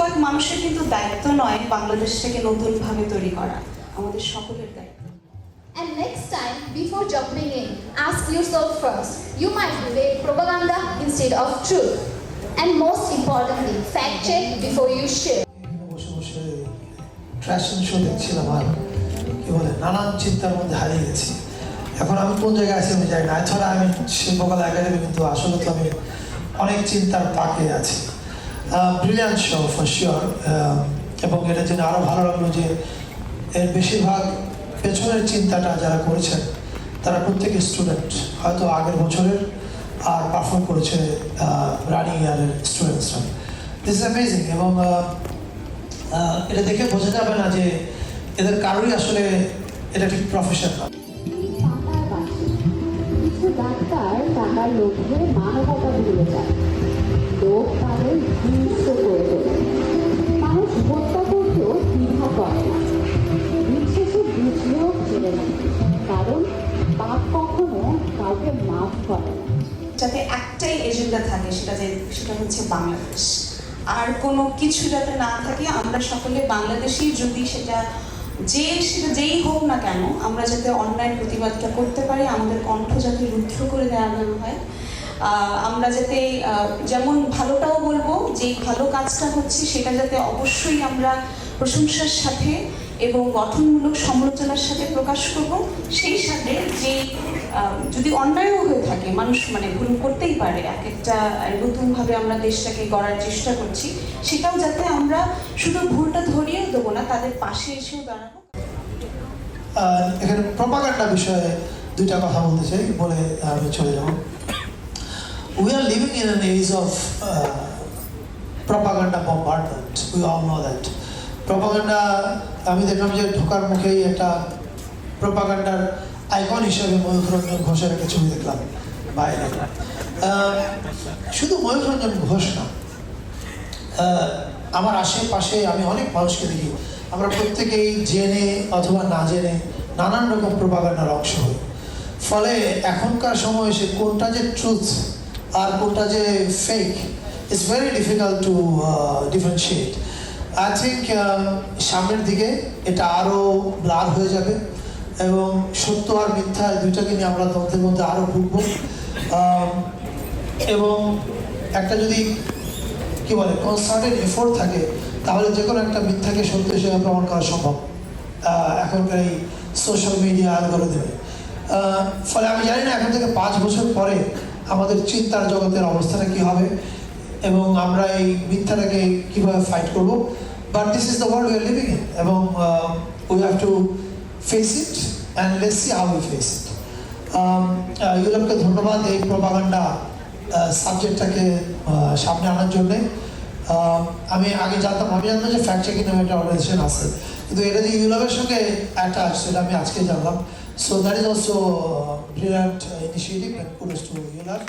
কয়েক মানুষের কিন্তু দায়িত্ব নয় বাংলাদেশটাকে নতুনভাবে তৈরি করা আমাদের সকলের দায়িত্ব And next time, before jumping in, ask yourself first. You might believe propaganda instead of truth. And most importantly, fact check before you share. এখানে বসে বসে ফ্যাশন শো দেখছিলাম আর কি বলে নানান চিন্তার মধ্যে হারিয়ে গেছি এখন আমি কোন জায়গায় আছি আমি জানি না এছাড়া আমি শিল্পকলা একাডেমি কিন্তু আসলে তো আমি অনেক চিন্তার পাকে আছি ব্রিলিয়ান্ট শো ফর শিওর এবং এটার জন্য আরও ভালো লাগল যে এর বেশিরভাগ পেছনের চিন্তাটা যারা করেছেন, তারা প্রত্যেকে স্টুডেন্ট হয়তো আগের বছরের আর পারফর্ম করেছে রানিং ইয়ারের স্টুডেন্টসরা দিস ইজ অ্যামেজিং এবং এটা দেখে বোঝা যাবে না যে এদের কারোরই আসলে এটা ঠিক প্রফেশন না। ডাক্তার টাকার লোভে মানবতা ভুলে যায়। একটাই এজেন্ডা থাকে, সেটা যে, সেটা হচ্ছে বাংলাদেশ। আর কোনো কিছু যাতে না থাকে, আমরা সকলে বাংলাদেশি যদি সেটা যে, সেটা যেই হোক না কেন, আমরা যাতে অন্যায় প্রতিবাদটা করতে পারি, আমাদের কণ্ঠ যাতে রুদ্ধ করে দেওয়ানো হয়। আমরা যাতে যেমন ভালোটাও বলব যে ভালো কাজটা হচ্ছে, সেটা যাতে অবশ্যই আমরা প্রশংসার সাথে এবং গঠনমূলক সমালোচনার সাথে প্রকাশ করব। সেই সাথে যে যদি অন্যায়ও হয়ে থাকে, মানুষ মানে ভুল করতেই পারে, এক একটা নতুনভাবে আমরা দেশটাকে গড়ার চেষ্টা করছি, সেটাও যাতে আমরা শুধু ভুলটা ধরিয়েও দেবো না, তাদের পাশে এসেও দাঁড়াবো। এখানে প্রপাগান্ডা বিষয়ে দুইটা কথা বলতে চাই, বলে আমি চলে যাব। We are living in an age of propaganda bombardment we all know that propaganda, আমি দেখলাম যে ঢোকার মুখেই একটা প্রপাগান্ডার আইকন হিসেবে ময়ূররঞ্জন ঘোষের একটা ছবি দেখলাম বাইরে। শুধু ময়ূররঞ্জন ঘোষ না আমার আশেপাশে আমি অনেক মানুষকে দেখি। আমরা প্রত্যেকেই জেনে অথবা না জেনে নানান রকম প্রপাগান্ডার অংশ হই। ফলে এখনকার সময় এসে কোনটা যে ট্রুথ আর কোনটা যে fake it's very difficult to differentiate I think সামনের দিকে এটা আরও ব্লার হয়ে যাবে এবং সত্য আর মিথ্যা দুইটাকে নিয়ে আমরা দ্বন্দ্বের মধ্যে আরও ভুগব। এবং একটা যদি কি বলে কনসার্টেড এফোর্ট থাকে, তাহলে যে কোনো একটা মিথ্যাকে সত্য হিসেবে প্রমাণ করা সম্ভব। এখনকার এই সোশ্যাল মিডিয়া আলগরে দেবে ফলে আমি জানি না এখন থেকে পাঁচ বছর পরে আমাদের চিন্তার জগতের অবস্থাটা কি হবে। এবং আমরা এই মিথ্যাটাকে কীভাবে ফাইট করব? But this is the world we are living in এবং we have to face it and let's see how we face it ইউরোপকে ধন্যবাদ এই প্রপাগান্ডা সাবজেক্টটাকে সামনে আনার জন্যে। আমি আগে জানতাম, আমি জানতাম যে ফ্যাক্ট চেকিং নামে একটা অর্গানাইজেশন আছে। কিন্তু এটা যে ইউরোপের সঙ্গে অ্যাটাচ সেটা আমি আজকে জানলাম। So that is also brilliant initiative and kudos to Europe